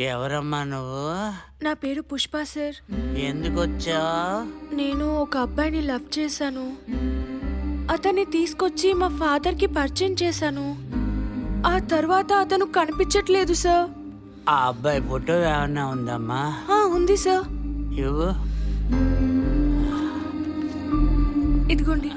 ఎవరమ్మా నువ్వు? నా పేరు పుష్ప సార్. ఎందుకు వచ్చావు నేను ఒక అబ్బాయిని లవ్ చేశాను. అతన్ని తీసుకొచ్చి మా ఫాదర్కి పరిచయం చేశాను. ఆ తర్వాత అతను కనిపించట్లేదు సార్. ఆ అబ్బాయి ఫోటో ఏమన్నా ఉందమ్మా? ఆ, ఉంది సార్. ఇవ్వు. ఇదిగోండి.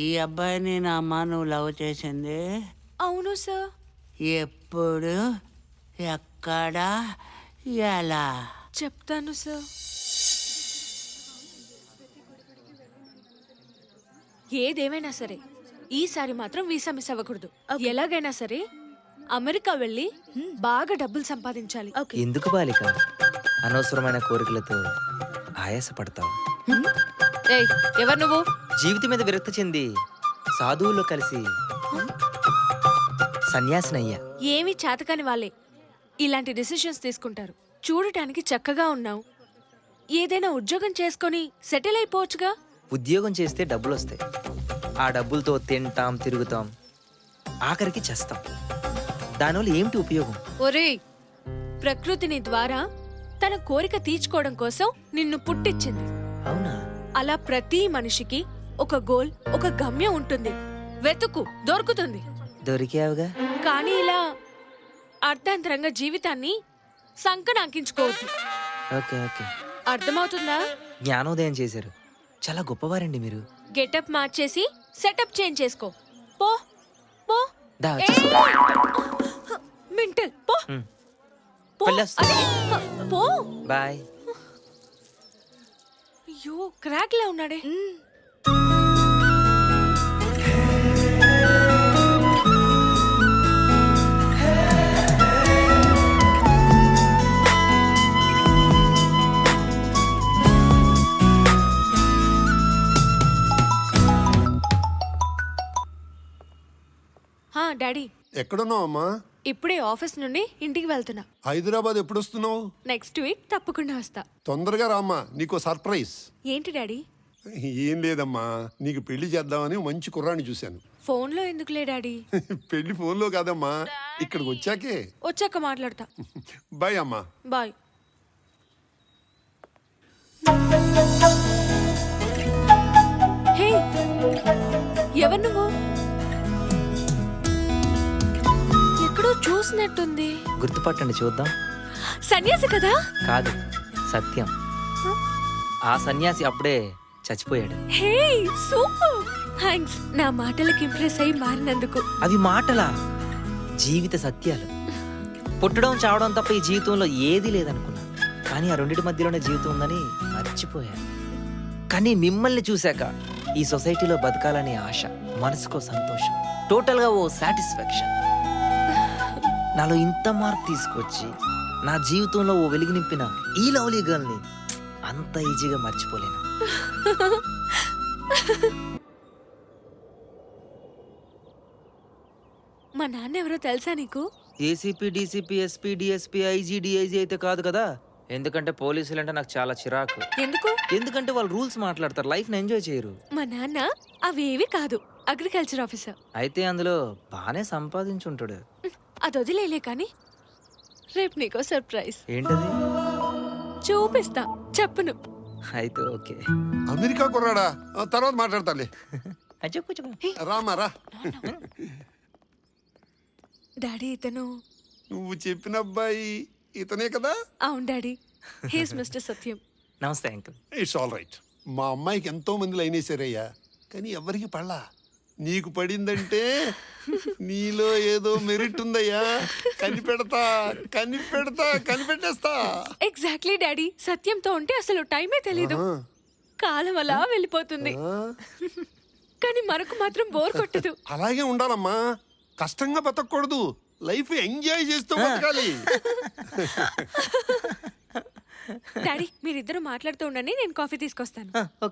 ఈ అబ్బాయిని నా అమ్మ నువ్వు లవ్ చేసింది? అవును సార్. ఎప్పుడు? ఎక్కడ? ఎలా? చెప్తాను సార్. ఏదేమైనా సరే ఈసారి మాత్రం వీసా మిస్ అవ్వకూడదు. ఎలాగైనా సరే అమెరికా వెళ్ళి బాగా డబ్బులు సంపాదించాలి. ఎందుకు బాలిక? అనవసరమైన కోరికలతో ఆయాసపడతావు? ఏయ్ ఎవరు నువ్వు? జీవితం మీద విరక్తి చెంది సాధువుల్లో కలిసి సన్యాసినయ్యా. ఏమీ చేతకాని వాళ్ళే. ఇలాంటి డిసిషన్స్ తీసుకుంటారు. చూడటానికి చక్కగా ఉన్నావు. ఏదైనా ఉద్యోగం చేసుకొని సెటిల్ అయిపోవచ్చుగా? ఉద్యోగం చేస్తే డబ్బులు వస్తాయి ఆ డబ్బులతో తింటాం తిరుగుతాం. ఆఖరికి చేస్తాం. దానివల్ల ఏమిటి ఉపయోగం? ఒరేయ్ ప్రకృతిని ద్వారా తన కోరిక తీర్చుకోవడం కోసం నిన్ను పుట్టించింది అవునా? అలా ప్రతి మనిషికి ఒక గోల్ ఒక గమ్యం ఉంటుంది. వెతుకు దొరుకుతుంది. దొరికావుగా. కానీ ఇలా అర్థాంతరంగా జీవితాన్ని సంకనాకించుకోవద్దు ఓకే ఓకే. అర్థమవుతుందా? జ్ఞానోదయం చేశారు. చాలా గొప్పవారండి మీరు. గెటప్ మార్చేసి సెటప్ చేంజ్ చేసుకో. పో పో. దా ఏయ్! వచ్చేసి. మింటల్ పో. పో. వెళ్ళొస్తా. అదే, పో. బాయ్. అయ్యో క్రాక్ లా ఉన్నాడే హా డాడీ. ఎక్కడున్నావు అమ్మా ఇప్పుడే ఆఫీస్ నుండి ఇంటికి వెళ్తున్నా. హైదరాబాద్ ఎప్పుడు వస్తున్నావు నెక్స్ట్ వీక్ తప్పకుండా వస్తా. తొందరగా రామ్మా నీకు సర్ప్రైజ్. ఏంటి డాడీ? ఏం లేదమ్మా నీకు పెళ్ళి చేద్దామని మంచి కుర్రాన్ని చూశాను. ఫోన్లో ఎందుకులే డాడీ? పెళ్ళి ఫోన్లో కాదమ్మా ఇక్కడికి వచ్చాకే. వచ్చాక మాట్లాడతా. బాయ్ అమ్మా. బాయ్. హే ఎవరు నువ్వు? ఎక్కడో చూసినట్టుంది. గుర్తుపట్టండి చూద్దాం. సన్యాసి కదా? కాదు సత్యం. ఆ సన్యాసి అప్పుడే చచ్చిపోయాడు. Hey super! నా మాటలకు ఇంప్రెస్ అయి మారినందుకు. అవి మాటలా? జీవిత సత్యాలు. పుట్టడం చావడం తప్ప ఈ జీవితంలో ఏదీ లేదనుకున్నా. కానీ ఆ రెండింటి మధ్యలోనే జీవితం ఉందని మర్చిపోయాను కానీ మిమ్మల్ని చూశాక ఈ సొసైటీలో బతకాలనే ఆశ మనసుకో సంతోషం టోటల్గా ఓ సాటిస్ఫాక్షన్. నాలో ఇంత మార్పు తీసుకొచ్చి నా జీవితంలో ఓ వెలుగు నింపిన ఈ లవ్లీ గర్ల్ని అంత ఈజీగా మర్చిపోలేను. మా నాన్న ఎవరో తెలుసా నీకు? ACP DCP SP DSP IG DIG అయితే కాదు కదా? ఎందుకంటే పోలీసులు అంటే నాకు చాలా చిరాకు. ఎందుకు? ఎందుకంటే వాళ్ళు రూల్స్ మాట్లాడతారు లైఫ్ని ఎంజాయ్ చేయరు. మా నాన్న అవేవి కాదు అగ్రికల్చర్ ఆఫీసర్. అయితే అందులో బాగానే సంపాదించుంటాడు. అది వదిలేలే కానీ రేపు నీకో సర్ప్రైజ్. ఏంటది? చూపిస్తా. చెప్పును. అయితే ఓకే. అమెరికా కుర్రాడా? ఆ, తర్వాత మాట్లాడతాలే ఆ, చెప్పు చెప్పు. రామా రా. డాడీ ఇతను నువ్వు చెప్పిన అబ్బాయి ఇతనే కదా? అవును డాడీ. హీస్ మిస్టర్ సత్యం. నమస్తే అంకుల్. ఇట్స్ ఆల్ రైట్ మా అమ్మాయికి ఎంతో మంది లైన్ వేసారయ్యా. కానీ ఎవరికి పడలా? నీకు పడిందంటే నీలో ఏదో మెరిట్ ఉందయ్యా కనిపెడతా కనిపెడతా కనిపెట్టేస్తా. ఎగ్జాక్ట్లీ డాడీ సత్యంతో ఉంటే అసలు టైమే తెలీదు. కాలం అలా వెళ్ళిపోతుంది. కానీ మనకు మాత్రం బోర్ కొట్టదు. అలాగే ఉండాలమ్మా. కష్టంగా బతకూడదు లైఫ్ ఎంజాయ్ చేస్తూ బతకాలి. డాడీ మీరిద్దరు మాట్లాడుతూ ఉండండి నేను కాఫీ తీసుకొస్తాను.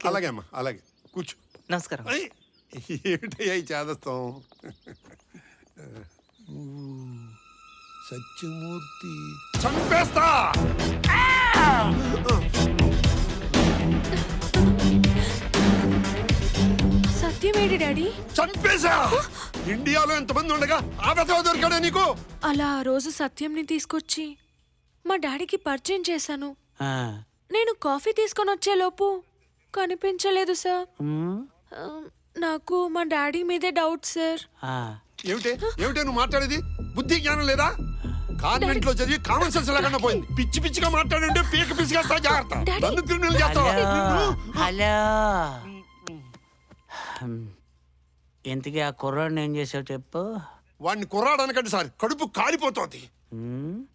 అలాగే అమ్మా అలాగే. కూర్చో. నమస్కారం. ఏమిటయ్యా ఈ చేదస్తాం? సత్యమూర్తి. చంపేస్తా! సత్యమేడి డాడీ? చంపేశా! ఇండియాలో ఎంతమంది ఉండగా ఆ వెతవ దొరికాడా నీకు? అలా ఆ రోజు సత్యంని తీసుకొచ్చి మా డాడీకి పరిచయం చేశాను. ఆ, నేను కాఫీ తీసుకొని వచ్చేలోపు కనిపించలేదు సార్. నాకు మా డాడీ మీదే డౌట్ సార్ ఆ. ఏమిటే? ఏమిటే నువ్వు మాట్లాడేది? బుద్ధి జ్ఞానం లేదా? కాన్వెంట్లో చదివి కామన్ సెన్స్ లేకుండా పోయింది. పిచ్చి పిచ్చిగా మాట్లాడంటే పీక పిచ్చిగా జాగ్రత్త. నన్ను క్రిమినల్ చేస్తావా? హలో. ఇంతకీ ఆ కుర్రాడిని ఏం చేసావు చెప్పు? వాడిని కుర్రాడనకండి సార్. కడుపు కాలిపోతోంది.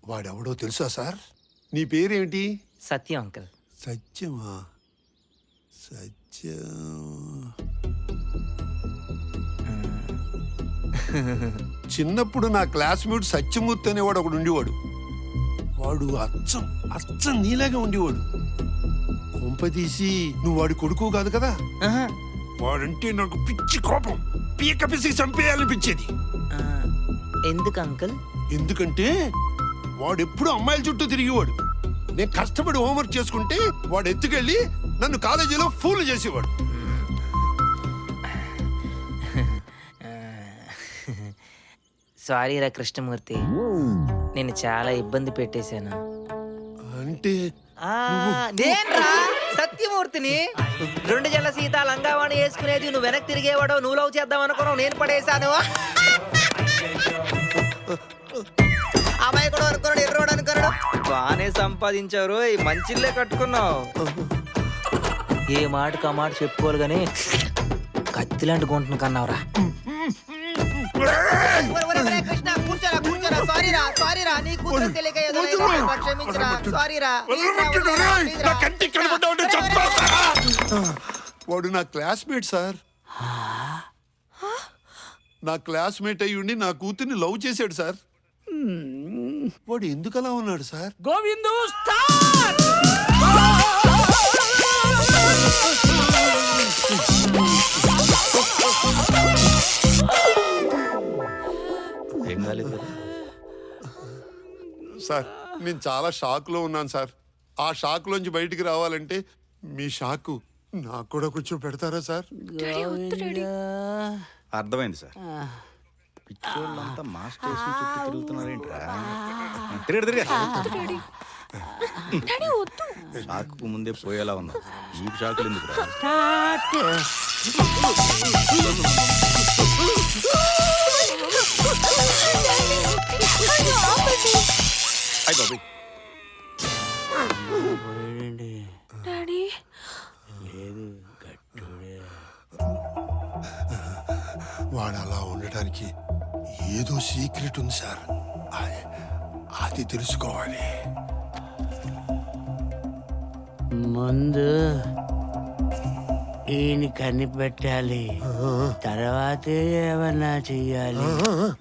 వాడెవడో తెలుసా సార్? నీ పేరేమిటి? సత్యం అంకుల్. సత్యమా? సత్యం. చిన్నప్పుడు నా క్లాస్మేట్ సత్యమూర్తి అనేవాడు ఒకడు ఉండేవాడు. వాడు అచ్చం అచ్చం నీలాగా ఉండేవాడు. కొంపదీసి నువ్వు వాడి కొడుకు కాదు కదా. వాడంటే నాకు పిచ్చి కోపం. పీక పిసికి చంపేయాలనిపించేది. ఎందుకు అంకుల్? ఎందుకంటే వాడెప్పుడు అమ్మాయిల చుట్టూ తిరిగేవాడు. నేను కష్టపడి హోంవర్క్ చేసుకుంటే వాడు ఎత్తుకెళ్ళి నన్ను కాలేజీలో ఫూల్ చేసేవాడు. సారీ రా కృష్ణమూర్తి. నేను చాలా ఇబ్బంది పెట్టేశాను. అంటే నేన్రా సత్యమూర్తిని. రెండు జల సీత లంగావాణి వేసుకునేది నువ్వు వెనక్కి తిరిగేవాడో నువ్వు లవ్ చేద్దాం అనుకున్నావు నేను పడేశాను. అమ్మాయి కూడా అనుకున్నాడు ఎర్రోడు అనుకున్నాడు. బాగానే సంపాదించారు ఈ మంచిల్లే కట్టుకున్నావు. ఏ మాటకు ఆ మాట చెప్పుకోవాలి కానీ కత్తిలాంటి గుంటను కన్నావురా. నా చంపేస్తా. వాడు నా క్లాస్మేట్ సార్ నా క్లాస్మేట్ అయ్యి ఉండి నా కూతుర్ని లవ్ చేశాడు సార్ వాడు ఎందుకు అలా ఉన్నాడు సార్ గోవిందు స్టార్ సార్ నేను చాలా షాక్లో ఉన్నాను సార్. ఆ షాక్ లోంచి బయటికి రావాలంటే మీ షాకు నాకు కూడా కొంచెం పెడతారా సార్? అర్థమైంది సార్. పిచ్చోళ్ళంతా మా స్టేషన్ చుట్టూ తిరుగుతున్నారేంట్రా? తిరగడు తిరగ డాడీ డాడీ వద్దు షాకు ముందే పోయేలా ఉన్నా ఈ షాకులు ఎందుకు ఉండటానికి ఏదో సీక్రెట్ ఉంది సార్. అది- అది తెలుసుకోవాలి. ముందు ఈయన కనిపెట్టాలి. తర్వాతే ఏమన్నా చెయ్యాలి.